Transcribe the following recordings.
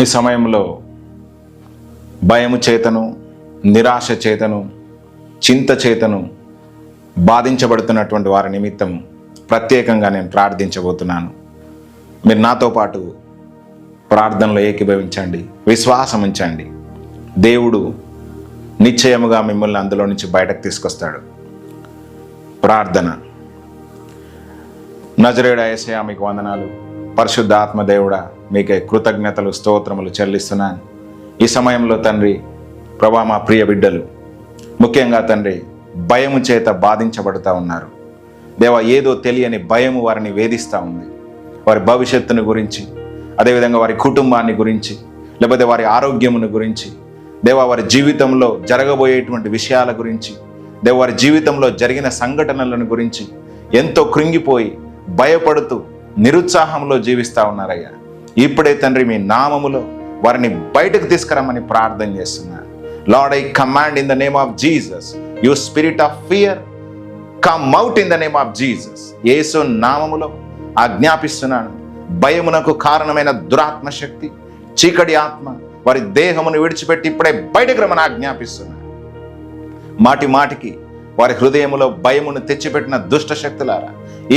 ఈ సమయంలో భయము చేతను నిరాశ చేతను చింత చేతను బాధించబడుతున్నటువంటి వారి నిమిత్తం ప్రత్యేకంగా నేను ప్రార్థించబోతున్నాను. మీరు నాతో పాటు ప్రార్థనలో ఏకీభవించండి విశ్వాసం ఉంచండి. దేవుడు నిశ్చయముగా మిమ్మల్ని అందులో నుంచి బయటకు తీసుకొస్తాడు. ప్రార్థన. నజరేడ ఏసయా మీకు వందనాలు. పరిశుద్ధ ఆత్మదేవుడా మీకే కృతజ్ఞతలు స్తోత్రములు చెల్లిస్తున్నాను. ఈ సమయంలో తండ్రి ప్రభా మా ప్రియ బిడ్డలు ముఖ్యంగా తండ్రి భయము చేత బాధించబడుతూ ఉన్నారు. దేవ ఏదో తెలియని భయము వారిని వేధిస్తూ ఉంది. వారి భవిష్యత్తును గురించి అదేవిధంగా వారి కుటుంబాన్ని గురించి లేకపోతే వారి ఆరోగ్యమును గురించి దేవ వారి జీవితంలో జరగబోయేటువంటి విషయాల గురించి దేవ వారి జీవితంలో జరిగిన సంఘటనలను గురించి ఎంతో కృంగిపోయి భయపడుతూ నిరుత్సాహంలో జీవిస్తూ ఉన్నారయ్యా. ఇప్పుడే తండ్రి మీ నామములో వారిని బయటకు తీసుకురమ్మని ప్రార్థన చేస్తున్నాను lord I command in the name of Jesus you spirit of fear come out in the name of Jesus యేసు నామములో ఆజ్ఞాపిస్తున్నాను. భయమునకు కారణమైన దురాత్మ శక్తి చీకటి ఆత్మ వారి దేహమును విడిచిపెట్టి ఇప్పుడే బయటకు రమని ఆజ్ఞాపిస్తున్నాను మాటి మాటికి వారి హృదయములో భయమును తెచ్చిపెట్టిన దుష్ట శక్తులారా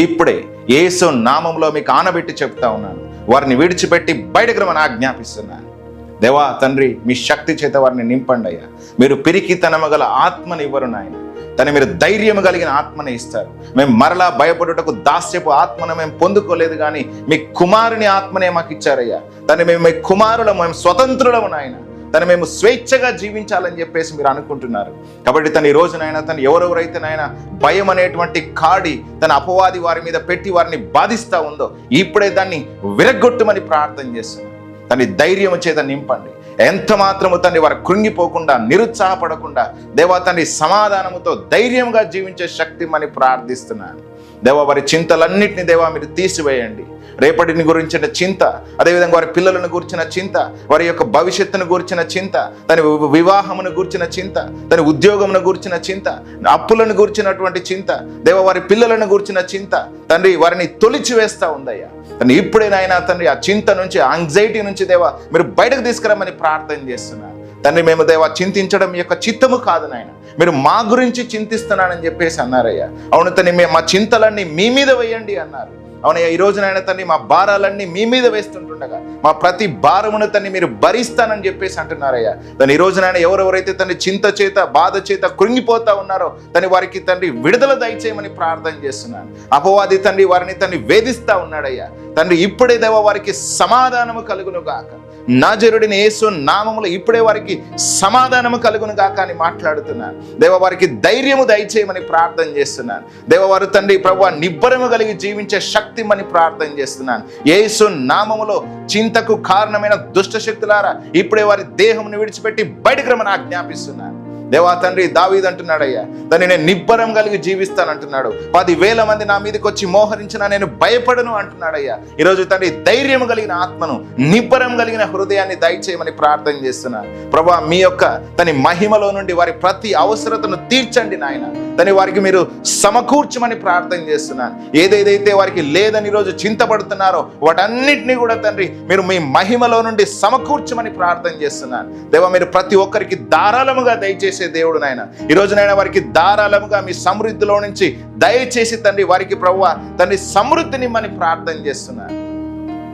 ఇప్పుడే యేసు నామంలో మీకు ఆనబెట్టి చెప్తా ఉన్నాను. వారిని విడిచిపెట్టి బయటకు రమని ఆజ్ఞాపిస్తున్నాను. దేవా తండ్రి మీ శక్తి చేత వారిని నింపండి అయ్యా. మీరు పిరికితనము గల ఆత్మని ఇవ్వరు నాయన. తను మీరు ధైర్యం కలిగిన ఆత్మని ఇస్తారు. మేము మరలా భయపడుటకు దాస్యపు ఆత్మను మేము పొందుకోలేదు కానీ మీ కుమారుని ఆత్మనే మాకు ఇచ్చారయ్యా. తను మేము మీ కుమారులము మేము స్వతంత్రులము నాయన. తను మేము స్వేచ్ఛగా జీవించాలని చెప్పేసి మీరు అనుకుంటున్నారు. కాబట్టి తను ఈ రోజునైనా తను ఎవరెవరైతే నాయన భయం అనేటువంటి కాడి తన అపవాది వారి మీద పెట్టి వారిని బాధిస్తూ ఉందో ఇప్పుడే దాన్ని విరగొట్టుమని ప్రార్థన చేస్తున్నాను తన ధైర్యం చేత నింపండి. ఎంత మాత్రము తండ్రి వారు కృంగిపోకుండా నిరుత్సాహపడకుండా దేవా తండ్రి సమాధానముతో ధైర్యంగా జీవించే శక్తి మని ప్రార్థిస్తున్నాను దేవా వారి చింతలన్నింటినీ దేవా మీరు తీసివేయండి. రేపటిని గురించిన చింత అదేవిధంగా వారి పిల్లలను గురించిన చింత వారి యొక్క భవిష్యత్తును గురించిన చింత తన వివాహమును గురించిన చింత తన ఉద్యోగమును గురించిన చింత అప్పులను గురించినటువంటి చింత దేవ వారి పిల్లలను గురించిన చింత తండ్రి వారిని తొలిచివేస్తా ఉందయ్యా. తను ఇప్పుడేనాయన తండ్రి ఆ చింత నుంచి యాంగ్జైటీ నుంచి దేవా మీరు బయటకు తీసుకురమ్మని ప్రార్థన చేస్తున్నాను తండ్రి మేము దేవా చింతించడం యొక్క చిత్తము కాదు నాయన. మీరు మా గురించి చింతిస్తున్నానని చెప్పేసి అన్నారయ్యా. అవును తని మేము మా చింతలన్నీ మీ మీద వేయండి అన్నారు. అవునయ్యా ఈ రోజునైనా నాయన తండ్రి మా భారాలన్నీ మీ మీద వేస్తుంటుండగా మా ప్రతి భారమును తన్ని మీరు భరిస్తానని చెప్పేసి అంటున్నారయ్యా. తను ఈ రోజునైనా ఎవరెవరైతే తన చింత చేత బాధ చేత కృంగిపోతా ఉన్నారో తను వారికి తండ్రి విడుదల దయచేయమని ప్రార్థన చేస్తున్నాను. అపవాది తండ్రి వారిని తన్ని వేధిస్తా ఉన్నాడయ్యా. తండ్రి ఇప్పుడే దేవ వారికి సమాధానము కలుగును గాక నాజరుడిని యేసు నామములు ఇప్పుడే వారికి సమాధానము కలుగును గాక అని మాట్లాడుతున్నాను. దేవ వారికి ధైర్యము దయచేయమని ప్రార్థన చేస్తున్నాను. దేవవారు తండ్రి ప్రభు నిబ్బరము కలిగి జీవించే శక్తి అని ప్రార్థన చేస్తున్నాను. యేసు నామములో చింతకు కారణమైన దుష్టశక్తులారా ఇప్పుడే వారి దేహమును విడిచిపెట్టి బయటకు రమని ఆజ్ఞాపిస్తున్నాను. దేవా తండ్రి దావీద్ అంటున్నాడయ్యా దాన్ని నేను నిబ్బరం కలిగి జీవిస్తానంటున్నాడు. పది వేల మంది నా మీదకి వచ్చి మోహరించినా నేను భయపడను అంటున్నాడయ్యా. ఈరోజు తండ్రి ధైర్యం కలిగిన ఆత్మను నిబ్బరం కలిగిన హృదయాన్ని దయచేయమని ప్రార్థన చేస్తున్నాను ప్రభా మీ యొక్క తని మహిమలో నుండి వారి ప్రతి అవసరతను తీర్చండి నాయన. దాని వారికి మీరు సమకూర్చమని ప్రార్థన చేస్తున్నాను ఏదేదైతే వారికి లేదని ఈరోజు చింతపడుతున్నారో వాటన్నిటినీ కూడా తండ్రి మీరు మీ మహిమలో నుండి సమకూర్చమని ప్రార్థన చేస్తున్నాను దేవా మీరు ప్రతి ఒక్కరికి ధారాళముగా దయచేసి దేవుడు నాయన. ఈ నాయన వారికి ధారాళముగా మీ సమృద్ధిలో నుంచి దయచేసి తండ్రి వారికి ప్రభు తండ్రి సమృద్ధిని మని ప్రార్థన చేస్తున్నాను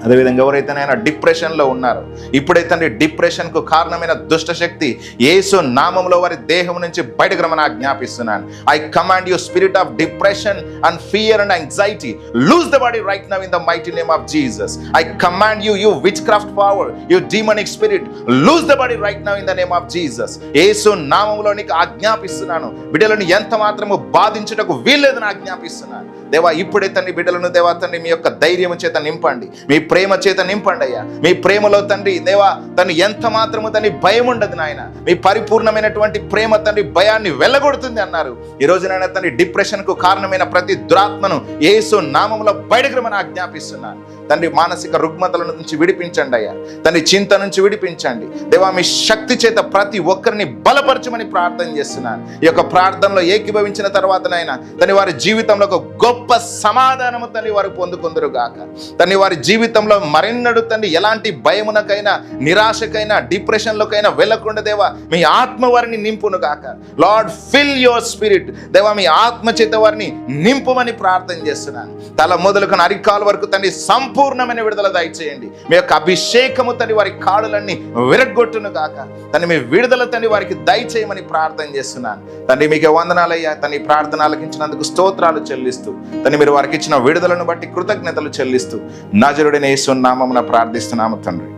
అదేవిధంగా ఎవరైతే ఆయన డిప్రెషన్లో ఉన్నారు ఇప్పుడైతే డిప్రెషన్కు కారణమైన దుష్టశక్తి ఏసు యేసు నామంలో వారి దేహం నుంచి బయటకు రమని ఆజ్ఞాపిస్తున్నాను I command you spirit of depression and fear and anxiety loose the body right now in the mighty name of Jesus I command you you witchcraft power you demonic spirit loose the body right now in the name of Jesus యేసు నామంలో నీకు ఆజ్ఞాపిస్తున్నాను. బిడ్డలను ఎంత మాత్రము బాధించుటకు వీల్లేదని ఆజ్ఞాపిస్తున్నాను. దేవా ఇప్పుడే తండ్రి బిడ్డలను దేవా తండ్రి మీ యొక్క ధైర్యం చేత నింపండి. మీ ప్రేమ చేత నింపండి అయ్యా. మీ ప్రేమలో తండ్రి దేవా తను ఎంత మాత్రము తండ్రి భయం ఉండదు నాయన. మీ పరిపూర్ణమైనటువంటి ప్రేమ తండ్రి భయాన్ని వెళ్ళగొడుతుంది అన్నారు. ఈ రోజునైనా తండ్రి డిప్రెషన్కు కారణమైన ప్రతి దురాత్మను ఏసు నామంలో బయటకు రమ్మని ఆజ్ఞాపిస్తున్నాను తండ్రి మానసిక రుగ్మతల నుంచి విడిపించండి అయ్యా. తండ్రి చింత నుంచి విడిపించండి. దేవా మీ శక్తి చేత ప్రతి ఒక్కరిని బలపరచమని ప్రార్థన చేస్తున్నాను ఈ యొక్క ప్రార్థనలో ఏకీభవించిన తర్వాత నాయన తని వారి జీవితంలో ఒక గొప్ప గొప్ప సమాధానము తండ్రి వారు పొందుకుందరు గాక తండ్రి వారి జీవితంలో మరెన్నడు తండ్రి ఎలాంటి భయమునకైనా నిరాశకైనా డిప్రెషన్లోకైనా వెళ్ళకుండా దేవా మీ ఆత్మ వారిని నింపును గాక లార్డ్ ఫిల్ యువర్ స్పిరిట్. దేవా మీ ఆత్మ చేత వారిని నింపుమని ప్రార్థన చేస్తున్నాను. తల మొదలుకొని అరికాల వరకు తండ్రి సంపూర్ణమైన విడుదల దయచేయండి. మీ యొక్క అభిషేకము తండ్రి వారి కాడులన్నీ విరగొట్టును గాక తండ్రి మీ విడుదల తండ్రి వారికి దయచేయమని ప్రార్థన చేస్తున్నాను. తండ్రి మీకు వందనాలయ్యా. తండ్రి ప్రార్థన ఆలకించినందుకు స్తోత్రాలు చెల్లిస్తూ దాన్ని మీరు వారికి ఇచ్చిన విడుదలను బట్టి కృతజ్ఞతలు చెల్లిస్తూ నజరుడిన యేసు ప్రార్థిస్తున్నాము తండ్రి.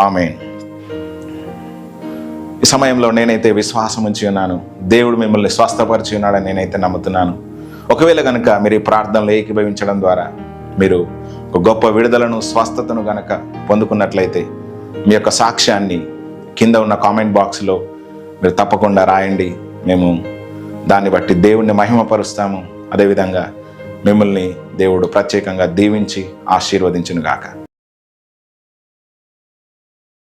ఆమె ఈ సమయంలో నేనైతే విశ్వాసం ఉంచి ఉన్నాను. దేవుడు మిమ్మల్ని స్వస్థపరిచి ఉన్నాడని నేనైతే నమ్ముతున్నాను. ఒకవేళ కనుక మీరు ఈ ప్రార్థనలు ఏకీభవించడం ద్వారా మీరు ఒక గొప్ప విడుదలను స్వస్థతను గనక పొందుకున్నట్లయితే మీ యొక్క సాక్ష్యాన్ని కింద ఉన్న కామెంట్ బాక్స్లో మీరు తప్పకుండా రాయండి. మేము దాన్ని బట్టి దేవుణ్ణి మహిమపరుస్తాము. అదేవిధంగా మిమ్మల్ని దేవుడు ప్రత్యేకంగా దీవించి ఆశీర్వదించును గాక